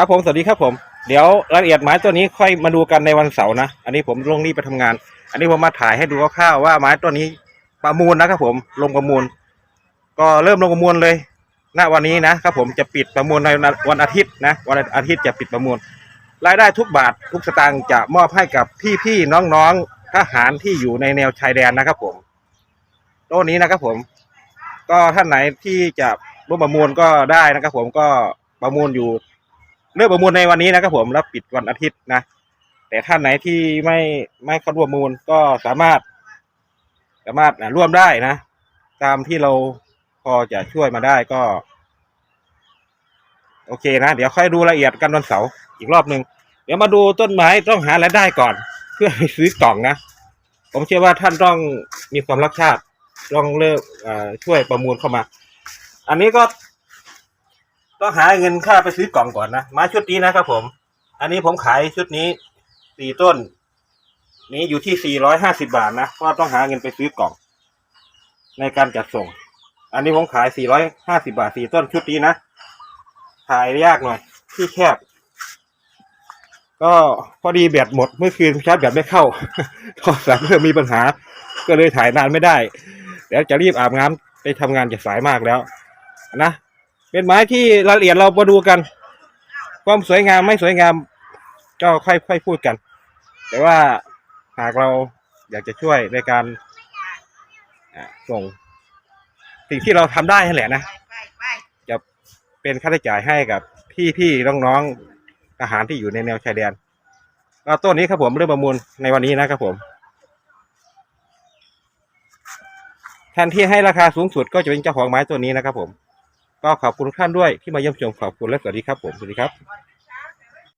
ครับผม สวัสดีครับผม เดี๋ยวรายละเอียดไม้ตัวนี้ค่อยมาดูกันในวันเสาร์นะ อันนี้ผมลงนี่ไปทำงาน อันนี้ผมมาถ่ายให้ดูคร่าวๆว่าไม้ตัวนี้ประมูลนะครับผม ลงประมูล ก็เริ่มลงประมูลเลย ณ วันนี้นะครับผมจะปิดประมูลในวันอาทิตย์นะ วันอาทิตย์จะปิดประมูล รายได้ทุกบาททุกสตางค์จะมอบให้กับพี่ๆน้องๆทหารที่อยู่ในแนวชายแดนนะครับผมต้นนี้นะครับผม ก็ท่านไหนที่จะร่วมประมูลก็ได้นะครับผมก็ประมูลอยู่ เริ่มประมูลในวันนี้นะครับผมแล้วปิดวันอาทิตย์นะ แต่ท่านไหนที่ไม่ไม่เข้าร่วมมูลก็สามารถ สามารถร่วมได้นะ ตามที่เราพอจะช่วยมาได้ก็ โอเคนะ เดี๋ยวค่อยดูรายละเอียดกันวันเสาร์อีกรอบหนึ่งเดี๋ยวมาดูต้นไม้ต้องหารายได้ก่อน เพื่อให้ซื้อกล่องนะผมเชื่อว่าท่านต้องมีความรักชาติต้องเลิกเอ่อช่วยประมูลเข้ามา อันนี้ก็ ต้องหาเงินค่าไปซื้อกล่องก่อนนะไม้ชุดนี้นะครับผม อันนี้ผมขายชุดนี้สี่ต้น นี้อยู่ที่สี่ร้อยห้าสิบาทนะเพราะต้องหาเงินไปซื้อกล่อง ในการจัดส่ง อันนี้ผมขายสี่ร้อยห้าสิบาทสี่ต้นชุดนี้นะขายยากหน่อยที่แคบ ก็พอดีแบตหมดเมื่อคืนชาร์จแบตไม่เข้าโทรศัพท์เริ่มมีปัญหา ก็เลยถ่ายนานไม่ได้เดี๋ยวจะรีบอาบน้ำไปทำงานจะสายมากแล้วนะ เป็นไม้ที่รายละเอียดเรามาดูกัน ความสวยงามไม่สวยงาม ก็ค่อยค่อยพูดกัน แต่ว่าหากเราอยากจะช่วยในการส่ง สิ่งที่เราทำได้แหละนะจะเป็นค่าใช้จ่ายให้กับพี่พี่น้องๆทหารที่อยู่ในแนวชายแดนก็ต้นนี้ครับผมเริ่มประมูลในวันนี้นะครับผมท่านที่ให้ราคาสูงสุดก็จะเป็นเจ้าของไม้ตัวนี้นะครับผม ก็ขอบคุณทุกท่านด้วยที่มาเยี่ยมชมขอบคุณและสวัสดีครับผมสวัสดีครับ